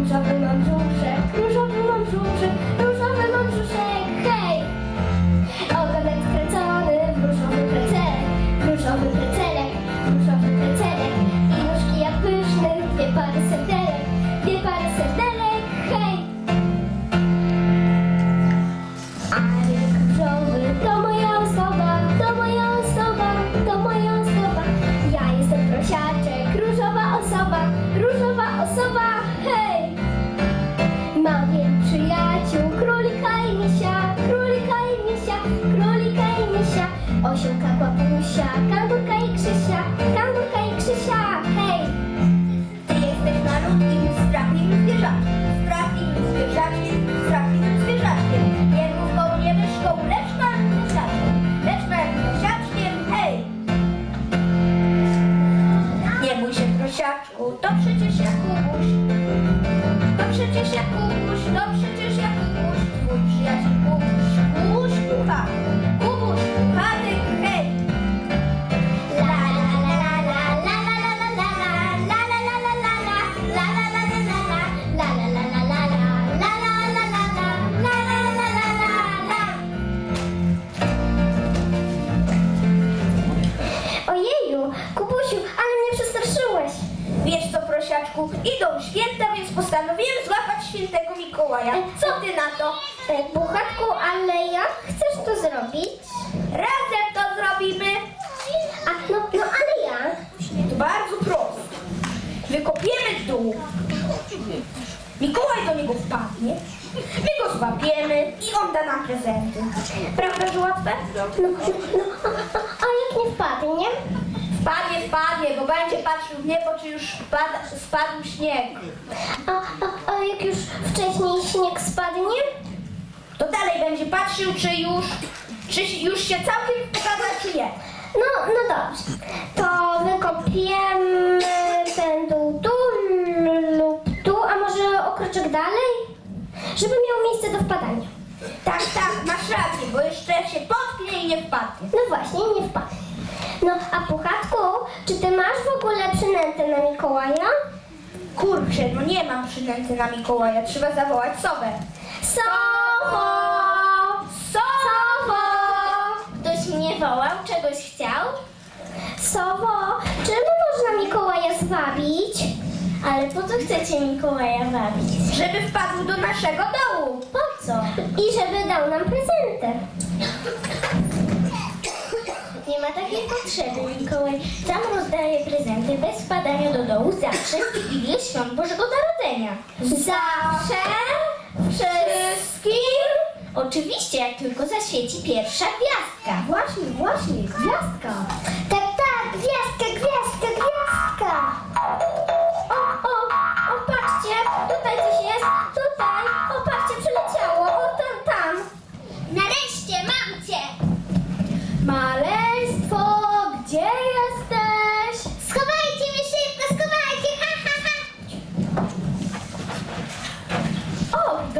不想不能不 idą święta, więc postanowiłem złapać świętego Mikołaja. Co ty na to? E, Buchatku, ale jak chcesz to zrobić? Razem to zrobimy. A, no, no ale jak? To bardzo prosto. Wykopiemy dół. Mikołaj do niego wpadnie. My go złapiemy i on da nam prezenty. Prawda, że łatwe? No, no, no a jak nie wpadnie? Wpadnie, wpadnie, bo będzie patrzył w niebo, czy już spadł śnieg. A, a, a jak już wcześniej śnieg spadnie? To dalej będzie patrzył, czy już, czy już się całkiem pokazał, czy nie. No, no dobrze. To wykopiemy ten dół tu lub tu, a może o kroczek dalej? Żeby miał miejsce do wpadania. Tak, tak, masz rację, bo jeszcze się potknie i nie wpadnie. No właśnie, nie wpadnie. No, a Puchatku, czy ty masz w ogóle przynętę na Mikołaja? Kurczę, no nie mam przynęty na Mikołaja, trzeba zawołać sobę. Sowo! Sowo! Ktoś mnie wołał, czegoś chciał? Sowo, czym można Mikołaja zwabić? Ale po co chcecie Mikołaja wabić? Żeby wpadł do naszego dołu. Po co? I żeby dał nam prezentę. Nie ma takiej potrzeby. Mikołaj sam rozdaje prezenty bez wpadania do dołu zawsze w Wigilię Świąt Bożego Narodzenia. Zawsze? Wszystkim? Oczywiście, jak tylko zaświeci pierwsza gwiazdka. Właśnie, właśnie, gwiazdka. Tak,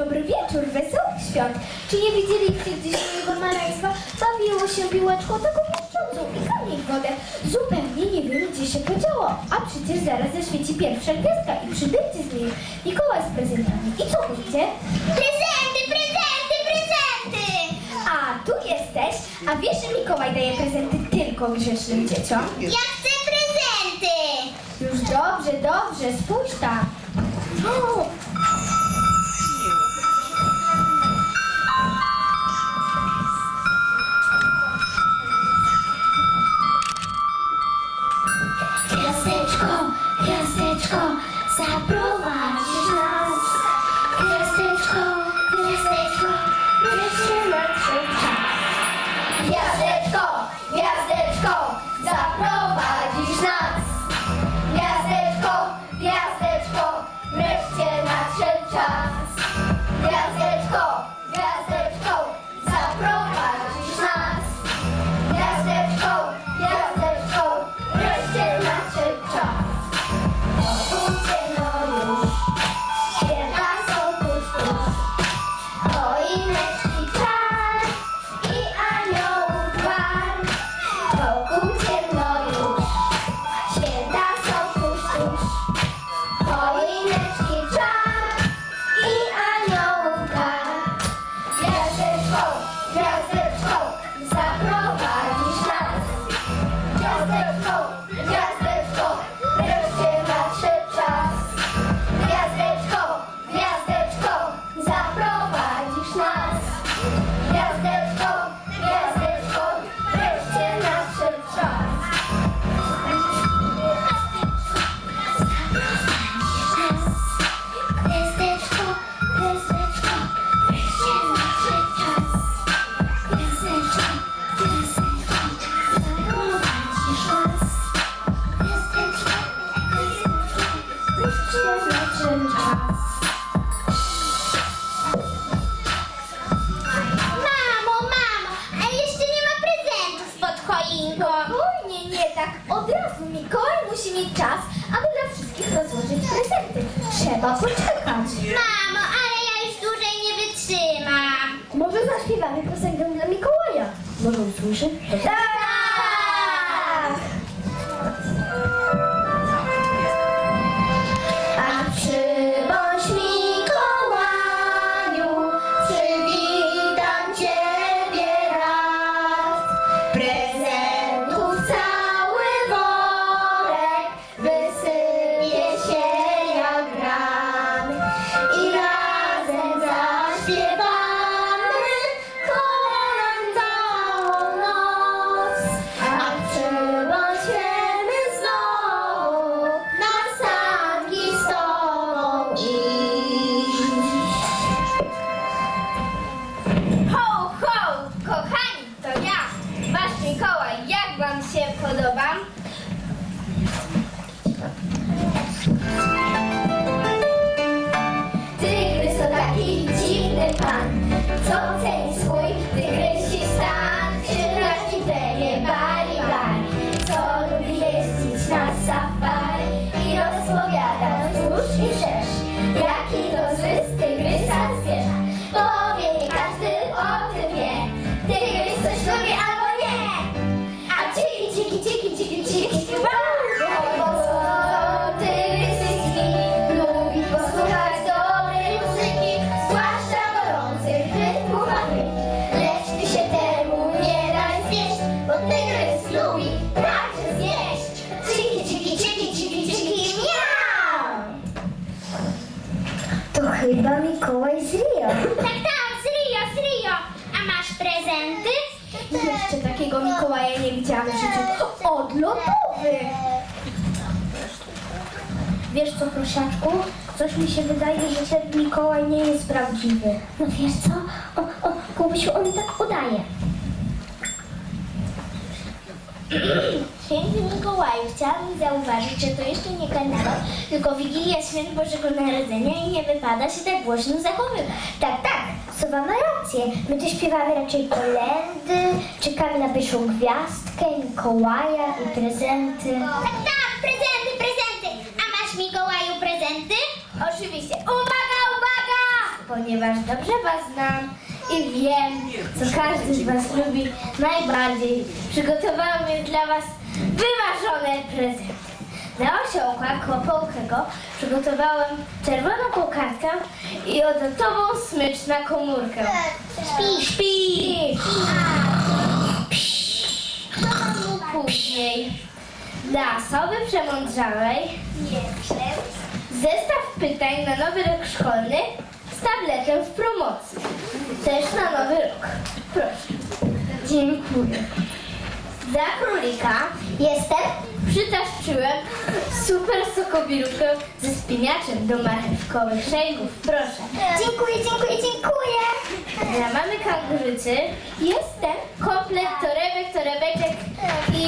dobry wieczór, wesołych świąt. Czy nie widzieliście gdzieś mojego maleństwa? Bawiło się piłeczką taką pieszczącą i kamień w wodę. Zupełnie nie wiem, gdzie się podziało. A przecież zaraz zaświeci pierwsza gwiazdka i przybędzie z niej Mikołaj z prezentami. I co mówicie? Prezenty, prezenty, prezenty! A, tu jesteś. A wiesz, że Mikołaj daje prezenty tylko grzesznym dzieciom? Ja chcę prezenty! Już dobrze, dobrze, spójrz tam. O, Mamo, mamo, a jeszcze nie ma prezentów pod choinką. Spokojnie, nie tak. Od razu Mikołaj musi mieć czas, aby dla wszystkich rozłożyć prezenty. Trzeba poczekać. Mamo, ale ja już dłużej nie wytrzymam. Może zaśpiewamy piosenkę dla Mikołaja? Może usłyszy? Tak! Taki dziwny pan, co ceni swój tygrysi Wiesz co, prosiaczku? Coś mi się wydaje, że ten Mikołaj nie jest prawdziwy. No wiesz co? O, o, Kubusiu, on tak udaje. Święty Mikołaju, chciałabym zauważyć, że to jeszcze nie karnawał, tylko Wigilia Świąt Bożego Narodzenia i nie wypada się tak głośno zachowywać. Tak, tak, Sowa ma rację. My tu śpiewamy raczej kolendy, czekamy na pierwszą gwiazdkę, Mikołaja i prezenty. Tak, tak, prezenty, prezenty. A masz Mikołaju prezenty? Oczywiście. Uwaga, uwaga! Ponieważ dobrze Was znam i wiem, co każdy z Was lubi najbardziej, przygotowałam dla Was wymarzone prezenty. Dla osiołka kłopołkego przygotowałem czerwoną kokardkę i odlotową smycz na komórkę. Śpi. Śpi! Było później? Dla osoby przemądrzałej zestaw pytań na nowy rok szkolny z tabletem w promocji. Też na nowy rok. Proszę. Dziękuję. Dla królika jestem. Przytaszczyłem super sokowirówkę ze spinaczem do marchewkowych szejków. Proszę. Dziękuję, dziękuję, dziękuję. Dla mamy kangurzycy jestem komplet torebek, torebeczek i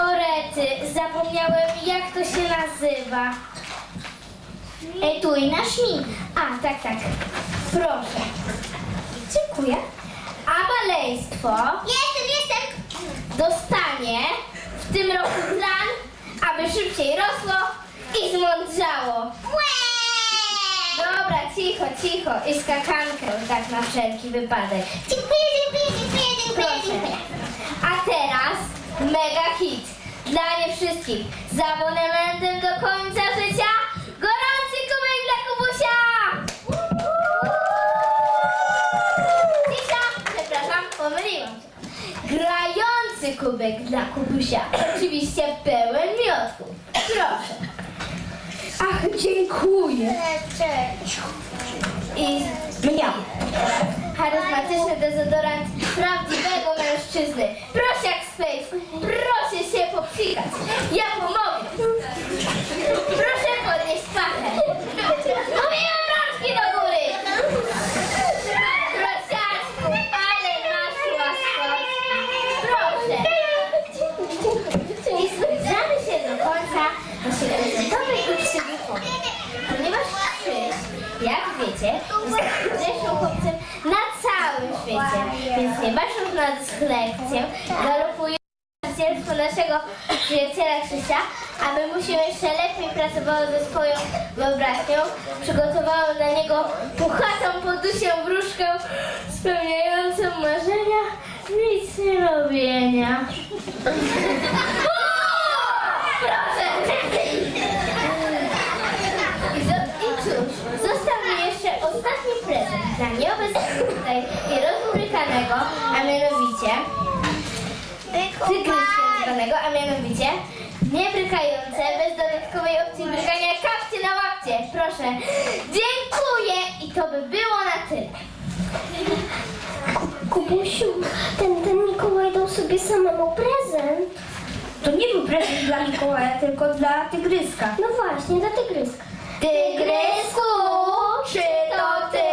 orety. Zapomniałem jak to się nazywa. Etui na szmink. A, tak, tak. Proszę. Dziękuję. A maleństwo Jestem, jestem. dostanie w tym roku plan, aby szybciej rosło i zmądrzało. Dobra, cicho, cicho. I skakankę tak na wszelki wypadek. Dziękuję, dziękuję, dziękuję, dziękuję, Proszę. dziękuję. A teraz mega hit. Dla nie wszystkich. Z abonamentem do końca życia. Gorący kubek dla Kubusia! Cisza! Przepraszam, pomyliłam się. Grający kubek dla Kubusia. Oczywiście pełen miodku. Proszę. Ach, dziękuję. I mnie. aromatyczny dezodorant prawdziwego mężczyzny. Prosiak Space, proszę się popsikać. Ja pomogę. Proszę podnieść pachę. Dyslekcję, galopuje zwycięstwo naszego przyjaciela Krzysia, a my musimy jeszcze lepiej pracowały ze swoją wyobraźnią. Przygotowały dla niego puchatą podusię wróżkę spełniającą marzenia nic nie robienia. Proszę! I, cóż, został mi jeszcze ostatni prezent dla nieobecnego tutaj i a mianowicie tygryska zwanego, a mianowicie niebrykające, bez dodatkowej opcji brykania kapcie na łapcie. Proszę. Dziękuję i to by było na tyle. Kubusiu, ten, ten Mikołaj dał sobie samemu prezent. To nie był prezent dla Mikołaja, tylko dla tygryska. No właśnie, dla tygryska. Tygrysku, czy to ty?